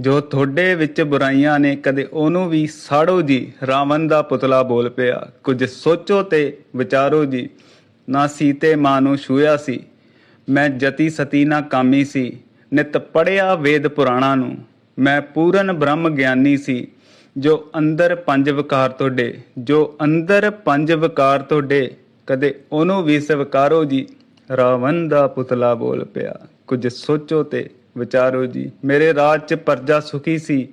ਜੋ ਤੁਹਾਡੇ ਵਿੱਚ ਬੁਰਾਈਆਂ ਨੇ, ਕਦੇ ਉਹਨੂੰ ਵੀ ਸਾੜੋ ਜੀ। ਰਾਵਣ ਦਾ ਪੁਤਲਾ ਬੋਲ ਪਿਆ, ਕੁਝ ਸੋਚੋ ਤੇ ਵਿਚਾਰੋ ਜੀ। ਨਾ ਸੀਤੇ ਮਾਂ ਨੂੰ ਛੂਇਆ ਸੀ। ਮੈਂ ਜਤੀ ਸਤੀ ਨਾ ਕਾਮੀ ਸੀ। ਨਿਤ ਪੜਿਆ ਵੇਦ ਪੁਰਾਣਾ ਨੂੰ। ਮੈਂ ਪੂਰਨ ਬ੍ਰਹਮ ਗਿਆਨੀ ਸੀ। ਜੋ ਅੰਦਰ ਪੰਜ ਵਿਕਾਰ ਤੁਹਾਡੇ, ਜੋ ਅੰਦਰ ਪੰਜ ਵਿਕਾਰ ਤੁਹਾਡੇ, ਕਦੇ ਉਹਨੂੰ ਵੀ ਸਵਕਾਰੋ ਜੀ। ਰਾਵਣ ਦਾ ਪੁਤਲਾ ਬੋਲ ਪਿਆ, ਕੁਝ ਸੋਚੋ ਤੇ ਵਿਚਾਰੋ ਜੀ, ਮੇਰੇ ਰਾਜ ਚ ਪਰਜਾ ਸੁਖੀ ਸੀ,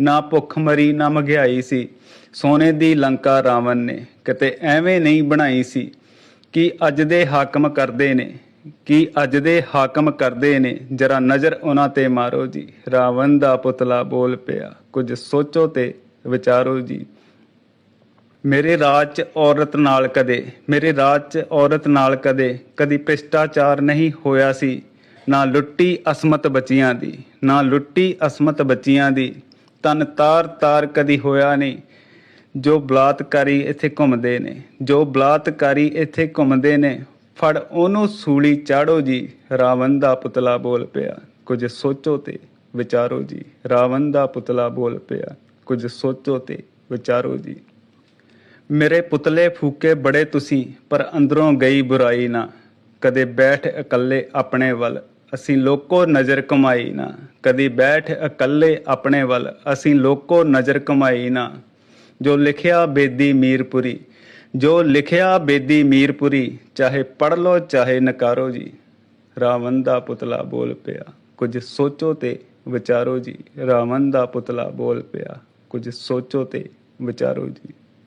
ਨਾ ਭੁੱਖ ਮਰੀ, ਨਾ ਮਹਿੰਗਾਈ ਸੀ। ਸੋਨੇ ਦੀ ਲੰਕਾ ਰਾਵਣ ਨੇ ਕਿਤੇ ਐਵੇਂ ਨਹੀਂ ਬਣਾਈ ਸੀ ਕੀ ਅੱਜ ਦੇ ਹਾਕਮ ਕਰਦੇ ਨੇ, ਕੀ ਅੱਜ ਦੇ ਹਾਕਮ ਕਰਦੇ ਨੇ। ਜਰਾ ਨਜ਼ਰ ਉਹਨਾਂ ਤੇ ਮਾਰੋ ਜੀ, ਰਾਵਣ ਦਾ ਪੁਤਲਾ ਬੋਲ ਪਿਆ। ਕੁਝ ਸੋਚੋ ਤੇ ਵਿਚਾਰੋ ਜੀ। ਮੇਰੇ ਰਾਜ 'ਚ ਔਰਤ ਨਾਲ ਕਦੇ, ਮੇਰੇ ਰਾਜ 'ਚ ਔਰਤ ਨਾਲ ਕਦੇ, ਕਦੀ ਭ੍ਰਿਸ਼ਟਾਚਾਰ ਨਹੀਂ ਹੋਇਆ ਸੀ। ਨਾ ਲੁੱਟੀ ਅਸਮਤ ਬੱਚੀਆਂ ਦੀ, ਨਾ ਲੁੱਟੀ ਅਸਮਤ ਬੱਚੀਆਂ ਦੀ, ਤਨ ਤਾਰ ਤਾਰ ਕਦੀ ਹੋਇਆ ਨਹੀਂ। ਜੋ ਬਲਾਤਕਾਰੀ ਇੱਥੇ ਘੁੰਮਦੇ ਨੇ, ਜੋ ਬਲਾਤਕਾਰੀ ਇੱਥੇ ਘੁੰਮਦੇ ਨੇ, ਫੜ ਉਹਨੂੰ ਸੂਲੀ ਚਾੜੋ ਜੀ, ਰਾਵਣ ਦਾ ਪੁਤਲਾ ਬੋਲ ਪਿਆ, ਕੁਝ ਸੋਚੋ ਤੇ ਵਿਚਾਰੋ ਜੀ, ਰਾਵਣ ਦਾ ਪੁਤਲਾ ਬੋਲ ਪਿਆ, ਕੁਝ ਸੋਚੋ ਤੇ ਵਿਚਾਰੋ ਜੀ। ਮੇਰੇ ਪੁਤਲੇ ਫੂਕੇ ਬੜੇ ਤੁਸੀਂ, ਪਰ ਅੰਦਰੋਂ ਗਈ ਬੁਰਾਈ ਨਾ, ਕਦੇ ਬੈਠ ਇਕੱਲੇ ਆਪਣੇ ਵੱਲ ਅਸੀਂ ਲੋਕੋ ਨਜ਼ਰ ਕਮਾਈ ਨਾ। ਕਦੀ ਬੈਠ ਇਕੱਲੇ ਆਪਣੇ ਵੱਲ, ਅਸੀਂ ਲੋਕੋ ਨਜ਼ਰ ਕਮਾਈ ਨਾ। ਜੋ ਲਿਖਿਆ ਬੇਦੀ ਮੀਰਪੁਰੀ, ਜੋ ਲਿਖਿਆ ਬੇਦੀ ਮੀਰਪੁਰੀ, ਚਾਹੇ ਪੜ ਲੋ ਚਾਹੇ ਨਕਾਰੋ ਜੀ। ਰਾਵਣ ਦਾ ਪੁਤਲਾ ਬੋਲ ਪਿਆ, ਕੁਝ ਸੋਚੋ ਤੇ ਵਿਚਾਰੋ ਜੀ। ਰਾਵਣ ਦਾ ਪੁਤਲਾ ਬੋਲ ਪਿਆ, ਕੁਝ ਸੋਚੋ ਤੇ ਵਿਚਾਰੋ ਜੀ।